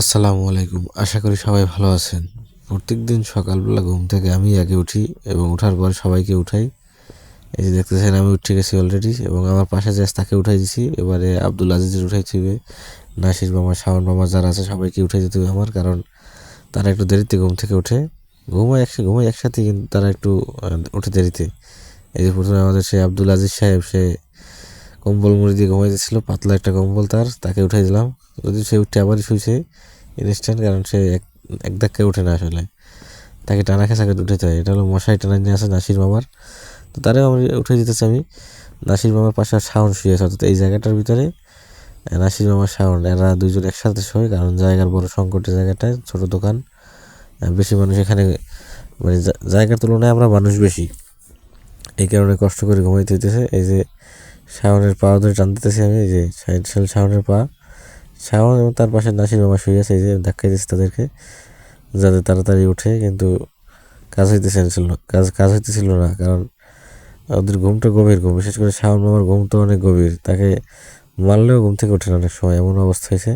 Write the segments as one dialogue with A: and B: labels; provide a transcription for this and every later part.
A: আসসালামু আলাইকুম। আশা করি সবাই ভালো আছেন। প্রত্যেক দিন সকালবেলা ঘুম থেকে আমি আগে উঠি এবং ওঠার পর সবাইকে উঠাই। এই যে দেখতেছেন, আমি উঠে গেছি অলরেডি এবং আমার পাশে যে তাকে উঠাই দিছি, এবারে আব্দুল আজিজের উঠাইছি নাসির মামা, শাওন মামা যারা আছে, সবাইকে উঠাই দিতে হবে আমার, কারণ তারা একটু দেরিতে ঘুম থেকে ওঠে। ঘুমায় একসাথে ঘুমায় একসাথে কিন্তু তারা একটু উঠে দেরিতে। এই যে প্রথমে আমাদের সেই আব্দুল আজিজ সাহেব, সে কম্বল মুড়ি দিয়ে ঘুমাই দিচ্ছিল পাতলা একটা কম্বল তার, তাকে উঠাই দিলাম। যদি সে উঠে আবারই শুয়েছে ইনস্ট্যান্ট কারণ সে এক এক ধাক্কায় উঠে না আসলে। তাকে টানা খেসাকে উঠেতে হয়। এটা হলো মশাই টানা নিয়ে আসে নাসির মামার। তো তারেও আমি উঠে দিতেছি আমি। নাসির মামার পাশে শাওন শুয়ে আছে, অর্থাৎ এই জায়গাটার ভিতরে নাসির মামার শাওন, এরা দুজন একসাথে শোয়, কারণ জায়গার বড় সংকটের জায়গাটায় ছোট দোকান। বেশি মানুষ এখানে মানে জায়গার তুলনায় আমরা মানুষ বেশি। এই কারণে কষ্ট করে ঘুমাইতে হইতেছে। এই যে শাওনের পা ধরে টান দিতেছি আমি যে সেল শাওনের পা। শাওন এবং তার পাশে নাসির মামা শুয়ে আছে, এই যে ধাক্কা দিচ্ছে তাদেরকে, যাতে তাড়াতাড়ি উঠে কিন্তু কাজ হইতেছিল ছিল কাজ কাজ হইতেছিল না, কারণ ওদের ঘুমটা গভীর ঘুম, বিশেষ করে শাওন মামার ঘুম তো অনেক গভীর, তাকে মারলেও ঘুম থেকে ওঠে না অনেক সময়, এমন অবস্থা হয়েছে।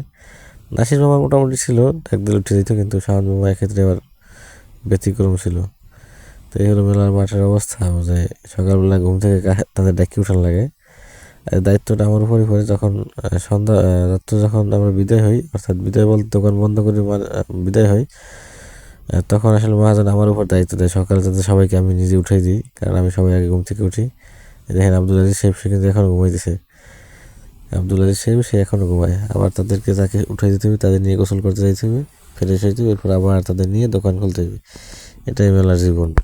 A: নাসির মামা মোটামুটি ছিল একদিন উঠে দিত, কিন্তু শাওন মামা এক্ষেত্রে আবার ব্যতিক্রম ছিল। তো এই হলো মেলার মাঠের অবস্থা, যে সকালবেলা ঘুম থেকে তাদের ডাকি উঠান লাগে। দায়িত্বটা আমার উপরে পড়ে যখন সন্ধ্যা রাত্রে যখন আমরা বিদায় হই, অর্থাৎ বিদায় বলতে দোকান বন্ধ করে মানে- বিদায় হই তখন আসলে মহাজন আমার উপর দায়িত্ব দেয়। সকালে যাতে সবাইকে আমি নিজে উঠাই দিই, কারণ আমি সবাই আগে ঘুম থেকে উঠি। দেখেন আব্দুল আজিজ সাহেব, সে কিন্তু এখনও ঘুমাইতেছে। আব্দুল আজিজ সাহেব, সে এখনও ঘুমায়। আবার তাদেরকে তাকে উঠাই দিতে হবে, তাদের নিয়ে গোসল করতে যাইতে হবে, ফ্রেশ হইতে হবে, এরপর আবার তাদের নিয়ে দোকান খুলতে হবে। এটাই মেলার জীবন।